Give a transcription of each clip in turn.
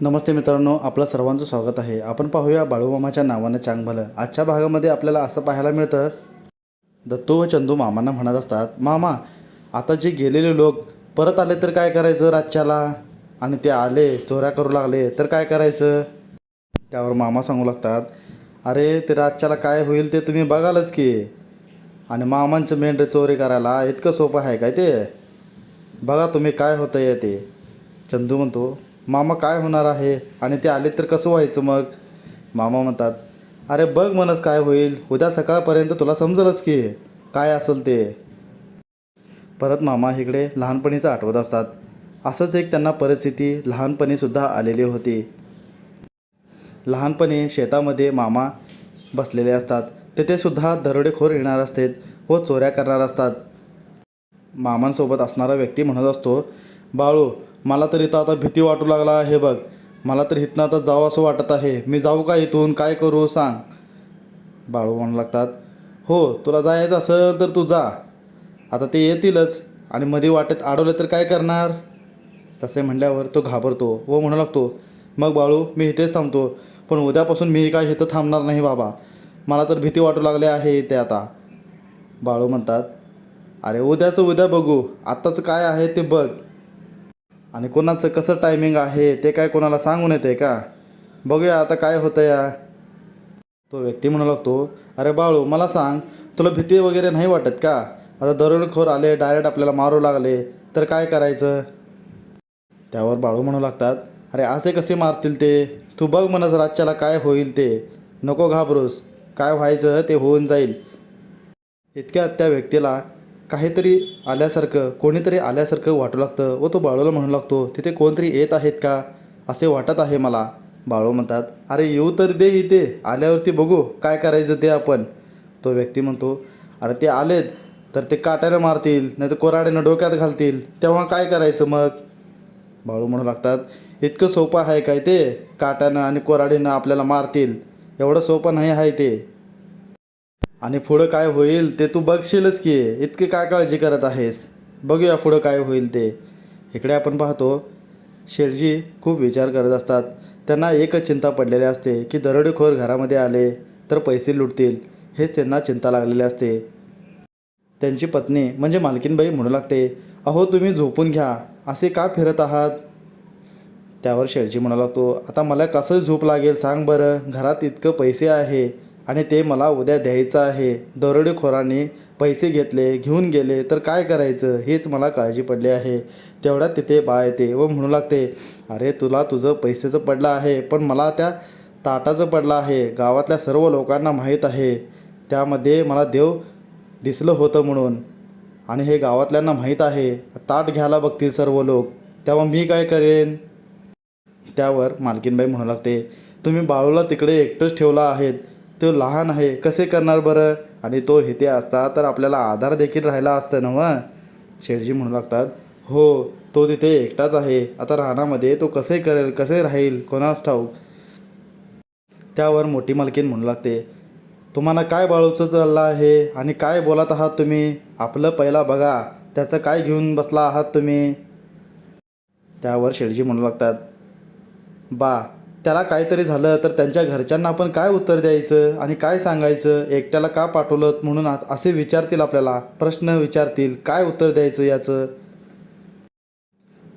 नमस्ते मित्रांनो आपलं सर्वांचं स्वागत आहे. आपण पाहूया बाळूमामाच्या नावानं चांग भलं आजच्या भागामध्ये आपल्याला असं पाहायला मिळतं दत्तू व चंदू मामांना म्हणत असतात मामा आता जे गेलेले लोक परत आले तर काय करायचं रातच्याला? आणि ते आले चोऱ्या करू लागले तर काय करायचं? त्यावर मामा सांगू लागतात अरे ते रातच्याला काय होईल ते तुम्ही बघालच की. आणि मामांचं मेंढरे चोरी करायला इतकं सोपं आहे काय ते? बघा तुम्ही काय होतं आहे ते. चंदू म्हणतो मामा काय होणार आहे? आणि ते आले तर कसं व्हायचं मग? मामा म्हणतात अरे बघ म्हणच काय होईल. उद्या सकाळपर्यंत तुला समजलंच की काय असेल ते. परत मामा इकडे लहानपणीचं आठवत असतात. असंच एक त्यांना परिस्थिती लहानपणीसुद्धा आलेली होती. लहानपणी शेतामध्ये मामा बसलेले असतात. तिथेसुद्धा दरोडेखोर येणार असतात व चोऱ्या करणार असतात. मामांसोबत असणारा व्यक्ती म्हणत असतो बाळू मला तर इथं आता भीती वाटू लागला आहे बघ. मला तर इथनं आता जावं असं वाटत आहे. मी जाऊ का इथून? काय करू? सांग. बाळू म्हणू लागतात हो तुला जायचं असेल तर तू जा. आता ते येतीलच. आणि मध्ये वाटेत अडवले तर काय करणार? तसे म्हणल्यावर तो घाबरतो व म्हणू लागतो मग बाळू मी इथेच थांबतो. पण उद्यापासून मी काय इथं थांबणार नाही बाबा. मला तर भीती वाटू लागली आहे इथे आता. बाळू म्हणतात अरे उद्याचं उद्या बघू. आत्ताचं काय आहे ते बघ. आणि कोणाचं कसं टायमिंग आहे ते काय कोणाला सांगून येते का? बघूया आता काय होतं या. तो व्यक्ती म्हणू लागतो अरे बाळू मला सांग तुला भीती वगैरे नाही वाटत का? आता दरोडेखोर आले डायरेक्ट आपल्याला मारू लागले तर काय करायचं? त्यावर बाळू म्हणू लागतात अरे असे कसे मारतील ते? तू बघ म्हणस रातच्याला काय होईल ते. नको घाबरूस. काय व्हायचं ते होऊन जाईल. इतक्यात त्या व्यक्तीला काहीतरी आल्यासारखं कोणीतरी आल्यासारखं वाटू लागतं व तो बाळूला म्हणू लागतो तिथे कोणतरी येत आहेत का? असे वाटत आहे मला. बाळू म्हणतात अरे येऊ तर दे इथे आल्यावरती बघू काय करायचं ते आपण. तो व्यक्ती म्हणतो अरे ते आलेत तर ते काट्यानं मारतील नाही तर कोराड्यानं डोक्यात घालतील तेव्हा काय करायचं मग? बाळू म्हणू लागतात इतकं सोपं आहे काय ते? काट्यानं आणि कोराडीनं आपल्याला मारतील एवढं सोपं नाही आहे ते. आणि पुढं काय होईल ते तू बघशीलच की इतकी काय काळजी करत आहेस? बघूया पुढं काय होईल ते. इकडे आपण पाहतो शेठजी खूप विचार करत असतात. त्यांना एकच चिंता पडलेली असते की दरोडेखोर घरामध्ये आले तर पैसे लुटतील हेच त्यांना चिंता लागलेली असते. त्यांची पत्नी म्हणजे मालकीनबाई म्हणू लागते अहो तुम्ही झोपून घ्या असे का फिरत आहात? त्यावर शेळजी म्हणू लागतो आता मला कसं झोप लागेल सांग बरं घरात इतकं पैसे आहे आणि ते मला उद्या द्यायचं आहे. दरोडेखोरांनी पैसे घेतले घेऊन गेले तर काय करायचं? हेच मला काळजी पडली आहे. तेवढ्यात तिथे बा येते व म्हणू लागते अरे तुला तुझं पैसेचं पडलं आहे पण मला त्या ताटाचं पडलं आहे. गावातल्या सर्व लोकांना माहीत आहे. त्यामध्ये मला देव दिसलं होतं म्हणून. आणि हे गावातल्यांना माहीत आहे. ताट घ्यायला बघतील सर्व लोक. तेव्हा मी काय करेन? त्यावर मालकीनबाई म्हणू लागते तुम्ही बाळूला तिकडे एकटंच ठेवला आहेत. तो लहान आहे कसे करणार बरं? आणि तो इथे असता तर आपल्याला आधार देखील राहिला असतं ना शेठजी म्हणू लागतात हो तो तिथे एकटाच आहे. आता राहण्यामध्ये तो कसे करेल कसे राहील? कोणास ठाऊक? त्यावर मोठी मालकीन म्हणू लागते तुम्हाला काय बाळूचं चाललं आहे? आणि काय बोलत आहात तुम्ही? आपलं पहिला बघा. त्याचं काय घेऊन बसला आहात तुम्ही? त्यावर शेळजी म्हणू लागतात बा त्याला काहीतरी झालं तर त्यांच्या घरच्यांना आपण काय उत्तर द्यायचं आणि काय सांगायचं? एकट्याला का पाठवलं म्हणून असे विचारतील आपल्याला. प्रश्न विचारतील. काय उत्तर द्यायचं याचं?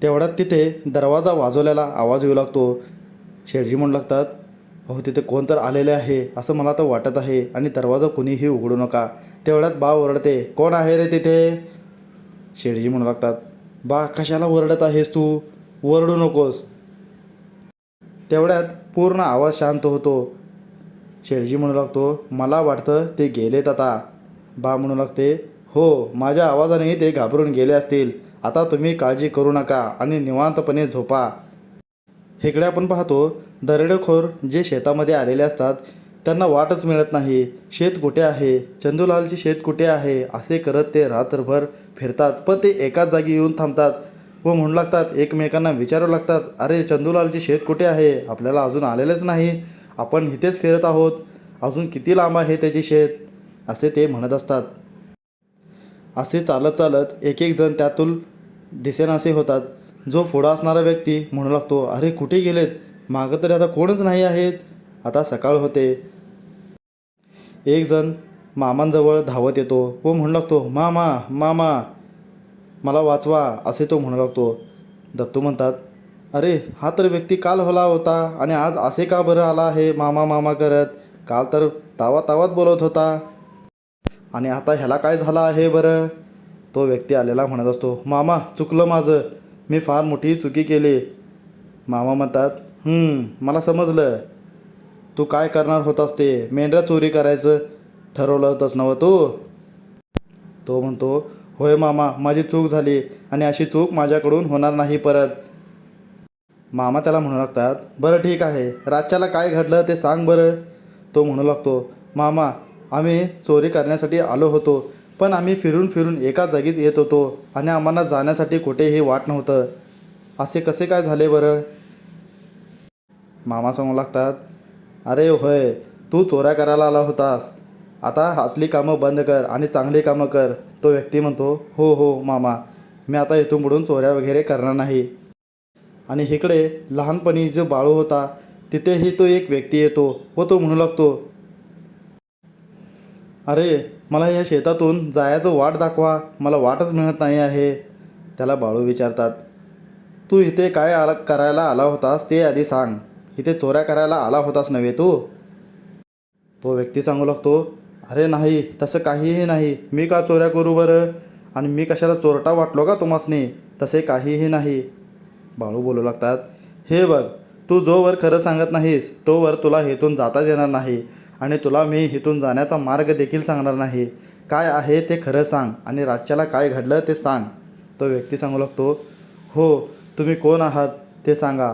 तेवढ्यात तिथे दरवाजा वाजवल्याला आवाज येऊ लागतो. शेळजी म्हणू लागतात अहो तिथे कोण तर आलेले आहे असं मला तर वाटत आहे आणि दरवाजा कुणीही उघडू नका. तेवढ्यात बा ओरडते कोण आहे रे तिथे? शेळजी म्हणू लागतात बा कशाला ओरडत आहेस तू? ओरडू नकोस. तेवढ्यात पूर्ण आवाज शांत होतो. शेळजी म्हणू लागतो मला वाटतं ते गेलेत आता. बा म्हणू लागते हो माझ्या आवाजाने ते घाबरून गेले असतील. आता तुम्ही काळजी करू नका आणि निवांतपणे झोपा. हेकडे आपण पाहतो दरोडेखोर जे शेतामध्ये आलेले असतात त्यांना वाटच मिळत नाही. शेत कुठे आहे? चंदूलालची शेत कुठे आहे? असे करत ते रात्रभर फिरतात पण ते एकाच जागी येऊन थांबतात. व म्हणू लागतात एकमेकांना विचारू लागतात अरे चंदूलालची शेत कुठे आहे? आपल्याला अजून आलेलंच नाही. आपण इथेच फिरत आहोत. अजून किती लांब आहे त्याची शेत? असे ते म्हणत असतात. असे चालत चालत एक एक जण त्यातून दिसेनासे होतात. जो पुढं असणारा व्यक्ती म्हणू लागतो अरे कुठे गेलेत? मागं तरी आता कोणच नाही आहेत. आता सकाळ होते. एक जण मामांजवळ धावत येतो. व म्हणू लागतो मामा मामा मला वाचवा असे तो म्हणू लागतो. दत्तू म्हणतात अरे हा तर व्यक्ती काल होला होता आणि आज असे का बरं आला आहे मामा मामा करत? काल तर तावा तावात बोलत होता. आणि आता ह्याला काय झालं आहे बरं? तो व्यक्ती आलेला म्हणत असतो मामा चुकलं माझं. मी फार मोठी चुकी केली. मामा म्हणतात मला समजलं. तू काय करणार होतास ते? मेंढरा चोरी करायचं ठरवलं होतंस नवं तू? तो म्हणतो होय मामा माझी चूक झाली आणि अशी चूक माझ्याकडून होणार नाही परत. मामा त्याला म्हणू लागतात बरं ठीक आहे रातच्याला काय घडलं ते सांग बरं. तो म्हणू लागतो मामा आम्ही चोरी करण्यासाठी आलो होतो पण आम्ही फिरून फिरून एका जागीत येत होतो आणि आम्हाला जाण्यासाठी कुठेही वाट नव्हतं. असे कसे काय झाले बरं? मामा सांगू लागतात अरे होय तू चोऱ्या करायला आला होतास. आता असली कामं बंद कर आणि चांगली कामं कर तो व्यक्ती म्हणतो हो हो मामा मी आता इथून बुडून चोऱ्या वगैरे करणार नाही. आणि इकडे लहानपणी जो बाळू होता तिथेही तो एक व्यक्ती येतो व तो म्हणू लागतो अरे मला या शेतातून जायचं वाट दाखवा मला वाटच मिळत नाही आहे. त्याला बाळू विचारतात तू इथे काय आला करायला आला होतास ते आधी सांग. इथे चोऱ्या करायला आला होतास नव्हे तू? तो व्यक्ती सांगू लागतो अरे नाही तसं काहीही नाही. मी का चोऱ्या करू बरं? आणि मी कशाला चोरटा वाटलो का तुम्हासनी? तसे काहीही नाही. बाळू बोलू लागतात. हे बघ तू जोवर खरं सांगत नाहीस तोवर तुला हेतून जाताच येणार नाही. आणि तुला मी इथून जाण्याचा मार्ग देखील सांगणार नाही. काय आहे ते खरं सांग आणि राज्याला काय घडलं ते सांग. तो व्यक्ती सांगू लागतो हो तुम्ही कोण आहात ते सांगा.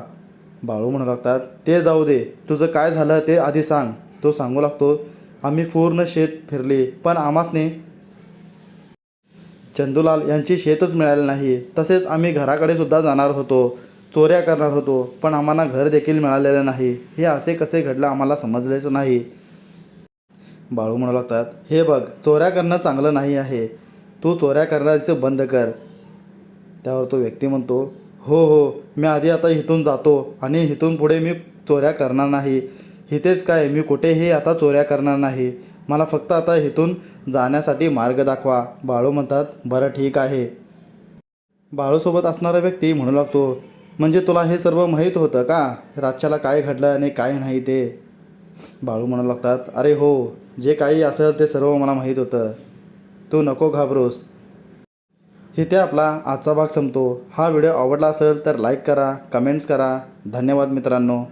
बाळू म्हणू लागतात ते जाऊ दे तुझं काय झालं ते आधी सांग. तो सांगू लागतो आम्ही पूर्ण शेत फिरले पण आमासने चंदूलाल यांची शेतच मिळाली नाही. तसेच आम्ही घराकडे सुद्धा जाणार होतो चोऱ्या करणार होतो पण आम्हाला घर देखील मिळालेलं नाही. हे असे कसे घडलं आम्हाला समजलेच नाही. बाळू म्हणू लागतात हे बघ चोऱ्या करणं चांगलं नाही आहे. तू चोऱ्या करायचं बंद कर. त्यावर तो व्यक्ती म्हणतो हो हो मी आधी आता इथून जातो आणि इथून पुढे मी चोऱ्या करणार नाही. इथेच काय मी कुठेही आता चोऱ्या करणार नाही. मला फक्त आता इथून जाण्यासाठी मार्ग दाखवा. बाळू म्हणतात बरं ठीक आहे. बाळूसोबत असणारा व्यक्ती म्हणू लागतो म्हणजे तुला हे सर्व माहीत होतं का? रातच्याला काय घडलं आणि काय नाही ते? बाळू म्हणू लागतात अरे हो जे काही असेल ते सर्व मला माहीत होतं. तू नको घाबरूस. इथे आपला आजचा भाग संपतो. हा व्हिडिओ आवडला असेल तर लाईक करा कमेंट्स करा. धन्यवाद मित्रांनो.